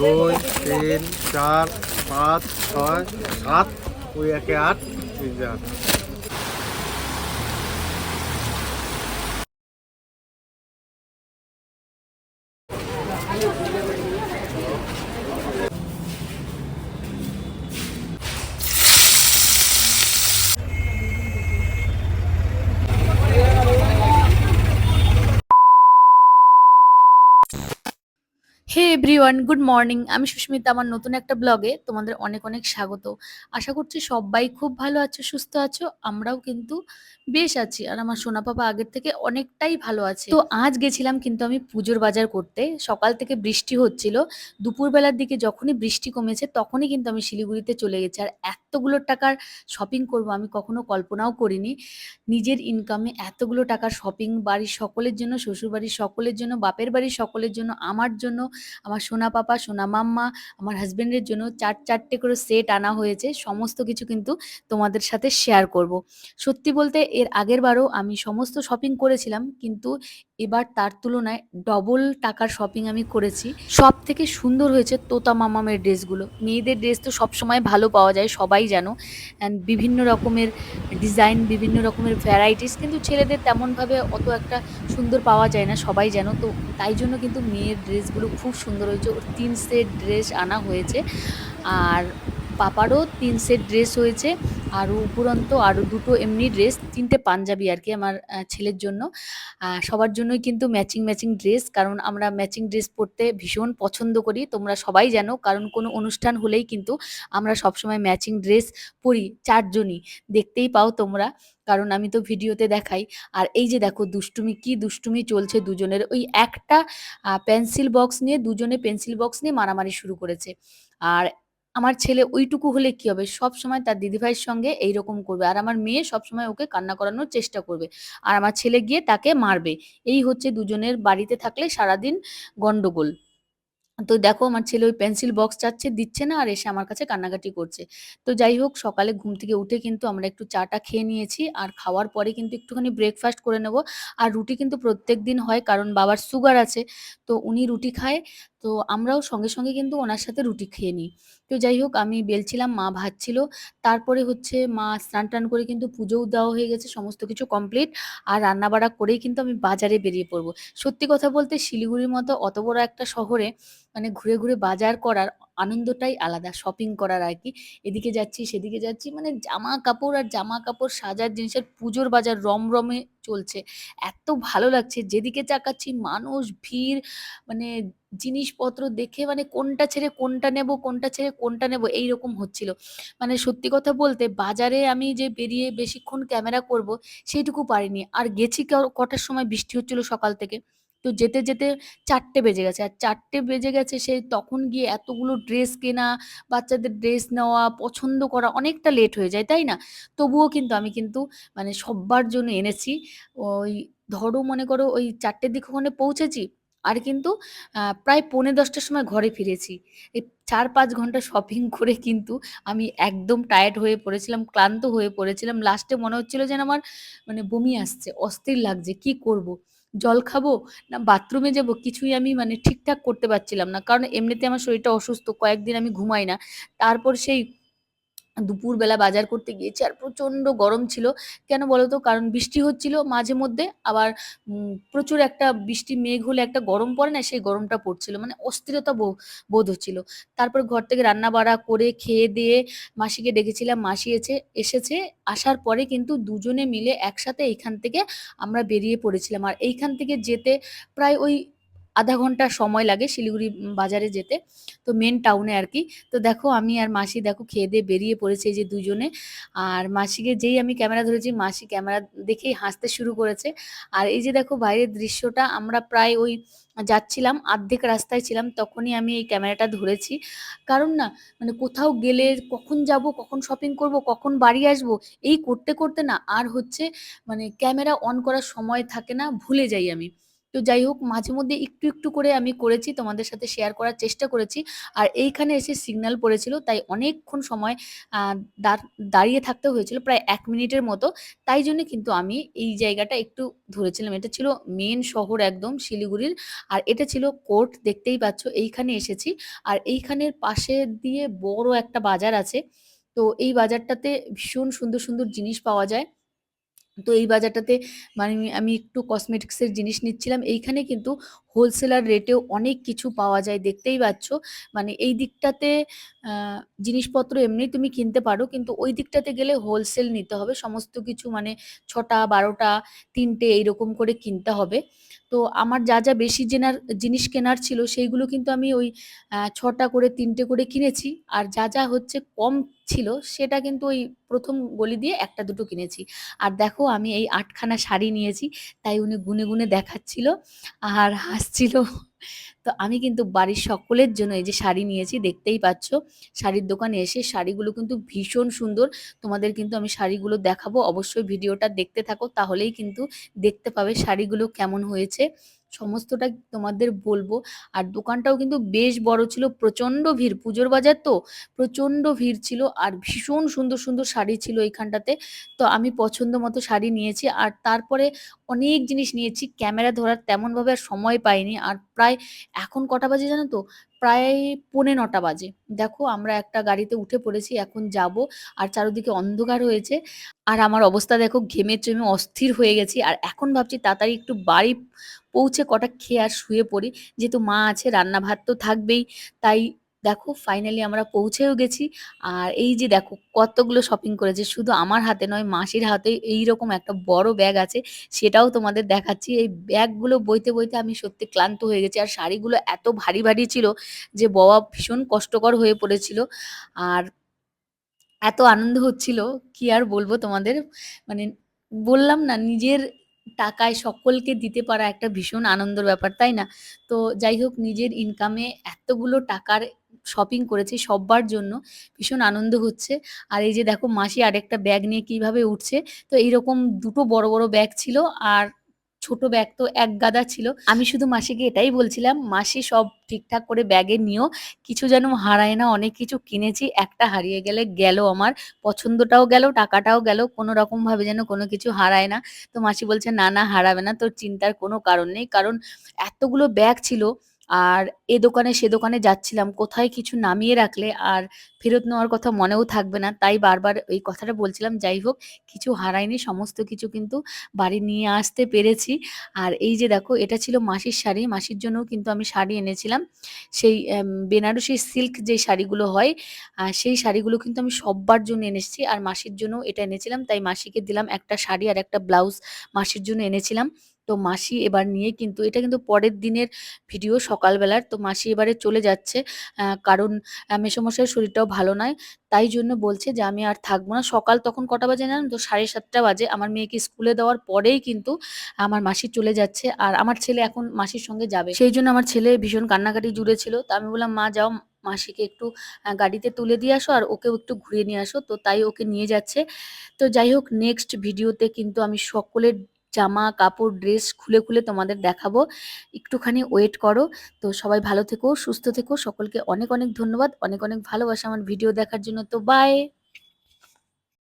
দুই তিন চার পাঁচ ছয় সাত। ওই একে আট তিন আট। Everyone, good morning. আমি সুস্মিতা, আমার নতুন একটা ব্লগে তোমাদের অনেক অনেক স্বাগত। আশা করছি সবাই খুব ভালো আছো, সুস্থ আছো, আমরাও কিন্তু বেশ আছি। আর আমার সোনা পাপা আগের থেকে অনেকটাই ভালো আছে। তো আজ গেছিলাম কিন্তু আমি পুজোর বাজার করতে। সকাল থেকে বৃষ্টি হচ্ছিল। দুপুরবেলার দিকে যখনই বৃষ্টি কমেছে তখনই কিন্তু আমি শিলিগুড়িতে চলে গেছি। আর এতগুলো টাকার শপিং করব আমি কখনো কল্পনাও করিনি। নিজের ইনকামে এতগুলো টাকার শপিং বাড়ির সকলের জন্য শ্বশুর বাড়ির সকলের জন্য, বাপের বাড়ির সকলের জন্য, আমার জন্য আমার সোনা পাপা, সোনা মাম্মা, আমার হাজব্যান্ডের জন্য চার, চারটে করে সেট আনা হয়েছে। সমস্ত কিছু কিন্তু তোমাদের সাথে শেয়ার করব। সত্যি বলতে এর আগের বারও আমি সমস্ত শপিং করেছিলাম, কিন্তু এবার তার তুলনায় ডবল টাকার শপিং আমি করেছি। সব থেকে সুন্দর হয়েছে তোতা মামামের ড্রেসগুলো মেয়েদের ড্রেস তো সবসময় ভালো পাওয়া যায়, সবাই জানো। অ্যান্ড বিভিন্ন রকমের ডিজাইন বিভিন্ন রকমের ভ্যারাইটিস কিন্তু ছেলেদের তেমনভাবে অত একটা সুন্দর পাওয়া যায় না, সবাই জানো তো তাই জন্য কিন্তু মেয়ের ড্রেসগুলো খুব সুন্দর হয়েছে। ওর তিন সেট ড্রেস আনা হয়েছে। আর পাপারও তিন সেট ড্রেস হয়েছে আর উপরন্ত আরও দুটো এমনি ড্রেস তিনটে পাঞ্জাবি আর কি আমার ছেলের জন্য। সবার জন্যই কিন্তু ম্যাচিং ম্যাচিং ড্রেস কারণ আমরা ম্যাচিং ড্রেস পরতে ভীষণ পছন্দ করি, তোমরা সবাই জানো, কারণ কোনো অনুষ্ঠান হলেই কিন্তু আমরা সবসময় ম্যাচিং ড্রেস পরি চারজনই, দেখতেই পাও তোমরা, কারণ আমি তো ভিডিওতে দেখাই। আর এই যে দেখো, দুষ্টুমি, কি দুষ্টুমি চলছে দুজনের, ওই একটা পেন্সিল বক্স নিয়ে, দুজনে পেন্সিল বক্স নিয়ে মারামারি শুরু করেছে। আর আমার ছেলে ওইটুকু হলে কি হবে? সব সময় তার দিদিভাইয়ের সঙ্গে এইরকম করবে। আর আমার মেয়ে সব সময় ওকে কান্না করানোর চেষ্টা করবে। আর আমার ছেলে গিয়ে তাকে মারবে। এই হচ্ছে দুজনের বাড়িতে থাকলে সারাদিন গন্ডগোল। তো দেখো, আমার ছেলে ওই পেন্সিল বক্স চাচ্ছে, দিচ্ছে না, আর এসে আমার কাছে কান্নাকাটি করছে। তো যাই হোক, সকালে ঘুম থেকে উঠে কিন্তু আমরা একটু চাটা খেয়ে নিয়েছি। আর খাওয়ার পরে কিন্তু একটুখানি ব্রেকফাস্ট করে নেব। আর রুটি কিন্তু প্রত্যেক দিন হয়, কারণ বাবার সুগার আছে। তো উনি রুটি খায়। তো আমরাও সঙ্গে সঙ্গে কিন্তু ওনার সাথে রুটি খেয়ে নিই। তো যাই হোক, আমি বেলছিলাম, মা ভাজছিল তারপরে হচ্ছে মা স্নান টান করে কিন্তু পুজোও দেওয়া হয়ে গেছে, সমস্ত কিছু কমপ্লিট আর রান্নাবাড়া করেই কিন্তু আমি বাজারে বেরিয়ে পড়ব। সত্যি কথা বলতে শিলিগুড়ির মতো অত বড় একটা শহরে মানে ঘুরে ঘুরে বাজার করার আনন্দটাই আলাদা শপিং করার আর কি। এদিকে যাচ্ছি, সেদিকে যাচ্ছি মানে জামা কাপড় আর জামা কাপড় সাজার জিনিসের পুজোর বাজার রমরমে চলছে। এত ভালো লাগছে, যেদিকে চাকাচ্ছি মানুষ, ভিড় মানে জিনিসপত্র দেখে মানে কোনটা ছেড়ে কোনটা নেব, কোনটা ছেড়ে কোনটা নেব, এইরকম হচ্ছিল। মানে সত্যি কথা বলতে, বাজারে আমি যে বেরিয়ে বেশিক্ষণ ক্যামেরা করব, সেইটুকু পারিনি। আর গেছি কটার সময় বৃষ্টি হচ্ছিল সকাল থেকে। তো যেতে যেতে চারটে বেজে গেছে। আর চারটে বেজে গেছে সেই তখন গিয়ে এতগুলো ড্রেস কেনা, বাচ্চাদের ড্রেস নেওয়া, পছন্দ করা অনেকটা লেট হয়ে যায়, তাই না? তবুও কিন্তু আমি কিন্তু মানে সব্বার জন্য এনেছি। ওই ধরো মনে করো ওই চারটের দিকে ওখানে পৌঁছেছি, আর কিন্তু প্রায় পৌনে দশটার সময় ঘরে ফিরেছি। এই চার, পাঁচ ঘণ্টা শপিং করে কিন্তু আমি একদম টায়ার্ড হয়ে পড়েছিলাম, ক্লান্ত হয়ে পড়েছিলাম। লাস্টে মনে হচ্ছিল যেন আমার মানে বমি আসছে, অস্থির লাগছে, কি করব? জল খাব না বাথরুমে যাব কিছুই আমি মানে ঠিকঠাক করতে পারছিলাম না। কারণ এমনিতে আমার শরীরটা অসুস্থ, কয়েকদিন আমি ঘুমাই না। তারপর সেই দুপুরবেলা বাজার করতে গিয়েছি আর প্রচণ্ড গরম ছিল। কেন বলতো? কারণ বৃষ্টি হচ্ছিল মাঝে মধ্যে, আবার প্রচুর একটা বৃষ্টি, মেঘ হলে একটা গরম পড়ে না, সেই গরমটা পড়ছিল। মানে অস্থিরতা বোধ হচ্ছিল। তারপর ঘর থেকে রান্না বাড়া করে খেয়ে দিয়ে মাসিকে ডেকেছিলাম। মাসি এসে, এসেছে, আসার পরে কিন্তু দুজনে মিলে একসাথে এইখান থেকে আমরা বেরিয়ে পড়েছিলাম। আর এইখান থেকে যেতে প্রায় ওই আধা ঘণ্টা সময় লাগে শিলিগুড়ি বাজারে যেতে। তো মেন টাউনে আর কি তো দেখো, আমি আর মাসি দেখো, খেয়ে দিয়ে বেরিয়ে পড়েছে এই যে দুজনে। আর মাসিকে যেই আমি ক্যামেরা ধরেছি, মাসি ক্যামেরা দেখেই হাসতে শুরু করেছে। আর এই যে দেখো, বাইরের দৃশ্যটা, আমরা প্রায় ওই যাচ্ছিলাম আর্ধেক রাস্তায় ছিলাম, তখনই আমি এই ক্যামেরাটা ধরেছি। কারণ না মানে কোথাও গেলে কখন যাব, কখন শপিং করব, কখন বাড়ি আসব, এই করতে করতে না, আর হচ্ছে মানে ক্যামেরা অন করার সময় থাকে না, ভুলে যাই আমি। তো যাই হোক মাঝে মধ্যে একটু, একটু করে আমি করেছি তোমাদের সাথে শেয়ার করার চেষ্টা করেছি। আর এইখানে এসে সিগন্যাল পড়েছিল তাই অনেকক্ষণ সময় দাঁড় দাঁড়িয়ে থাকতে হয়েছিল প্রায় এক মিনিটের মতো। তাই জন্য কিন্তু আমি এই জায়গাটা একটু ধরেছিলাম। এটা ছিল মেন শহর একদম শিলিগুড়ির। আর এটা ছিল কোর্ট দেখতেই পাচ্ছ এইখানে এসেছি। আর এইখানের পাশে দিয়ে বড় একটা বাজার আছে। তো এই বাজারটাতে ভীষণ সুন্দর, সুন্দর জিনিস পাওয়া যায়। তো এই বাজারটাতে মানে আমি একটু কসমেটিক্সের জিনিস নিচ্ছিলাম। এইখানে কিন্তু হোলসেলার রেটেও অনেক কিছু পাওয়া যায় দেখতেই পাচ্ছ। মানে এই দিকটাতে জিনিসপত্র এমনি তুমি কিনতে পারো। কিন্তু ওই দিকটাতে গেলে হোলসেল নিতে হবে। সমস্ত কিছু মানে ৬ টা, ১২ টা, ৩ টে এইরকম করে কিনতে হবে। তো আমার যা, যা বেশি জেনার জিনিস কেনার ছিল সেইগুলো কিন্তু আমি ওই ছটা করে তিনটে করে কিনেছি। আর যা, যা হচ্ছে কম ছিল সেটা কিন্তু ওই প্রথম গলি দিয়ে একটা দুটো কিনেছি। আর দেখো আমি এই আটখানা শাড়ি নিয়েছি। তাই উনি গুনে, গুনে দেখাচ্ছিল আর হাসছিল। তো আমি কিন্তু বাড়ির সকলের জন্য এই যে শাড়ি নিয়েছি, দেখতেই পাচ্ছ। শাড়ির দোকানে এসে শাড়িগুলো কিন্তু ভীষণ সুন্দর। তোমাদের কিন্তু আমি শাড়িগুলো দেখাবো। অবশ্যই ভিডিওটা দেখতে থাকো, তাহলেই কিন্তু দেখতে পাবে শাড়িগুলো কেমন হয়েছে। সমস্তটা তোমাদের বলব। আর দোকানটাও কিন্তু বেশ বড় ছিল। প্রচণ্ড ভিড়। পুজোর বাজার তো প্রচণ্ড ভিড় ছিল আর ভীষণ সুন্দর, সুন্দর শাড়ি ছিল এইখানটাতে। তো আমি পছন্দ মতো শাড়ি নিয়েছি। আর তারপরে অনেক জিনিস নিয়েছি। ক্যামেরা ধরার তেমনভাবে আর সময় পাইনি। আর প্রায় এখন কটা বাজে জানো তো? প্রায় পৌনে নটা বাজে। দেখো আমরা একটা গাড়িতে উঠে পড়েছি। এখন যাব আর চারিদিকে অন্ধকার হয়েছে। আর আমার অবস্থা দেখো ঘেমে চেমে অস্থির হয়ে গেছি। আর এখন ভাবছি তাড়াতাড়ি একটু বাড়ি পৌঁছে কটা খেয়ে আর শুয়ে পড়ি। যেহেতু মা আছে রান্না ভাত তো থাকবেই। তাই দেখো ফাইনালি আমরা পৌঁছেও গেছি। আর এই যে দেখো কতগুলো শপিং করেছে শুধু আমার হাতে নয় মাসির হাতে এইরকম একটা বড় ব্যাগ আছে। সেটাও তোমাদের দেখাচ্ছি। এই ব্যাগগুলো বইতে, বইতে আমি সত্যি ক্লান্ত হয়ে গেছি। আর শাড়িগুলো এত ভারী, ভারী ছিল যে বওয়া ভীষণ কষ্টকর হয়ে পড়েছিল। আর এত আনন্দ হচ্ছিল কি আর বলব তোমাদের। মানে বললাম না নিজের টাকায় সকলকে দিতে পারা একটা ভীষণ আনন্দের ব্যাপার, তাই না? তো যাই হোক নিজের ইনকামে এতগুলো টাকার শপিং করেছি সব্বার জন্য। ভীষণ আনন্দ হচ্ছে। আর এই যে দেখো মাসি আরেকটা ব্যাগ নিয়ে কীভাবে উঠছে। তো এইরকম দুটো বড়, বড় ব্যাগ ছিল আর ছোট ব্যাগ তো এক গাদা ছিল। আমি শুধু মাসিকে এটাই বলছিলাম, "মাসি সব ঠিকঠাক করে ব্যাগে নিও। কিছু যেন হারায় না। অনেক কিছু কিনেছি। একটা হারিয়ে গেলে গেল আমার। পছন্দটাও গেল, টাকাটাও গেল। কোনো রকমভাবে যেন কোনো কিছু হারায় না।" তো মাসি বলছে, "না, না হারাবে না। তোর চিন্তার কোনো কারণ নেই।" কারণ এতগুলো ব্যাগ ছিল আর এ দোকানে সে দোকানে যাচ্ছিলাম। কোথায় কিছু নামিয়ে রাখলে আর ফেরত নেওয়ার কথা মনেও থাকবে না। তাই বারবার এই কথাটা বলছিলাম। যাই হোক, কিছু হারায়নি। সমস্ত কিছু কিন্তু বাড়ি নিয়ে আসতে পেরেছি। আর এই যে দেখো, এটা ছিল মাসির শাড়ি। মাসির জন্যও কিন্তু আমি শাড়ি এনেছিলাম। সেই বেনারসি সিল্ক যে শাড়িগুলো হয় সেই শাড়িগুলো কিন্তু আমি সববার জন্য এনে এসেছি। আর মাসির জন্যও এটা এনেছিলাম। তাই মাসিকে দিলাম একটা শাড়ি আর একটা ব্লাউজ মাসির জন্য এনেছিলাম। তো মাসি এবার নিয়ে কিন্তু এটা কিন্তু পরের দিনের ভিডিও সকালবেলার। তো মাসি এবারে চলে যাচ্ছে। কারণ মেসোমশাইয়ের শরীরটাও ভালো নয়। তাই জন্য বলছে যে, "আমি আর থাকব না।" সকাল তখন কটা বাজে জানো তো? ৭:৩০ বাজে। আমার মেয়েকে স্কুলে দেওয়ার পরেই কিন্তু আমার মাসি চলে যাচ্ছে। আর আমার ছেলে এখন মাসির সঙ্গে যাবে। সেই জন্য আমার ছেলে ভীষণ কান্নাকাটি জুড়ে ছিল। তো আমি বললাম, "মা যাও মাসিকে একটু গাড়িতে তুলে দিয়ে আসো আর ওকেও একটু ঘুরিয়ে নিয়ে আসো।" তো তাই ওকে নিয়ে যাচ্ছে। তো যাই হোক নেক্সট ভিডিওতে কিন্তু আমি সকলের জামা, কাপড়, ড্রেস খুলে, খুলে তোমাদের দেখাবো। একটুখানি ওয়েট করো। তো সবাই ভালো থেকো, সুস্থ থেকো। সকলকে অনেক, অনেক ধন্যবাদ। অনেক, অনেক ভালোবাসা আমার ভিডিও দেখার জন্য। তো বাই।